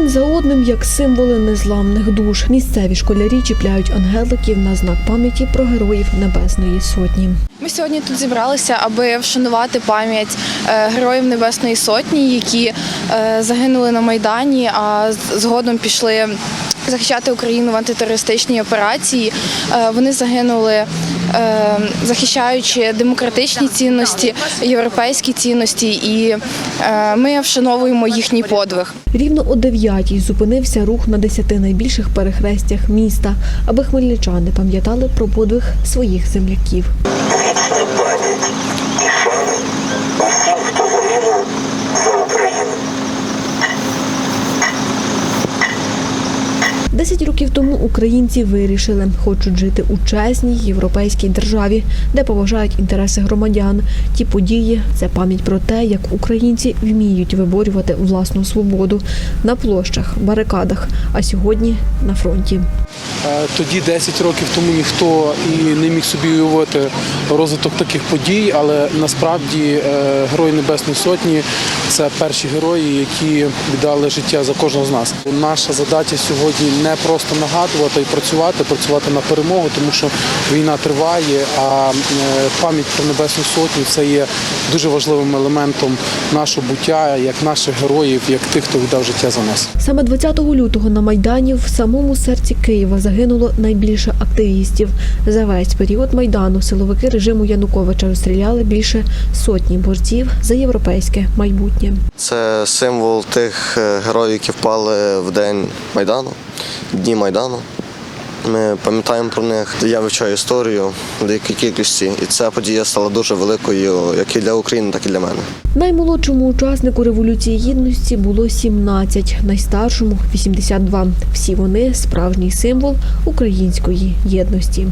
за одним як символи незламних душ. Місцеві школярі чіпляють ангеликів на знак пам'яті про героїв Небесної Сотні. Ми сьогодні тут зібралися, аби вшанувати пам'ять е, героїв Небесної Сотні, які е, загинули на Майдані, а згодом пішли захищати Україну в антитерористичній операції. Е, Вони загинули, е, захищаючи демократичні цінності, європейські цінності, і е, ми вшановуємо їхній подвиг. Рівно о 9-й зупинився рух на десяти найбільших перехрестях міста, аби хмельничани пам'ятали про подвиг своїх земляків. Вічна пам'ять і шана усім, хто загинув за Україну. Десять років тому українці вирішили, хочуть жити у чесній європейській державі, де поважають інтереси громадян. Ті події це пам'ять про те, як українці вміють виборювати власну свободу на площах, барикадах, а сьогодні на фронті. Е, Тоді 10 років тому ніхто і не міг собі уявити розвиток таких подій, але насправді е, Герої Небесної Сотні це перші герої, які віддали життя за кожного з нас. Наша задача сьогодні не просто нагадувати і працювати, працювати на перемогу, тому що війна триває, а е, пам'ять про Небесну Сотню це є дуже важливим елементом нашого буття, як наших героїв, як тих, хто віддав життя за нас. Саме 20 лютого на Майдані в самому серці Києва загинуло найбільше активістів. За весь період Майдану силовики режиму Януковича розстріляли більше сотні борців за європейське майбутнє. Це символ тих е, героїв, які впали в день Майдану, дні Майдану. Ми пам'ятаємо про них. Я вивчаю історію в деякій кількості, і ця подія стала дуже великою як і для України, так і для мене. Наймолодшому учаснику революції гідності було 17, найстаршому 82. Всі вони справжній символ української єдності.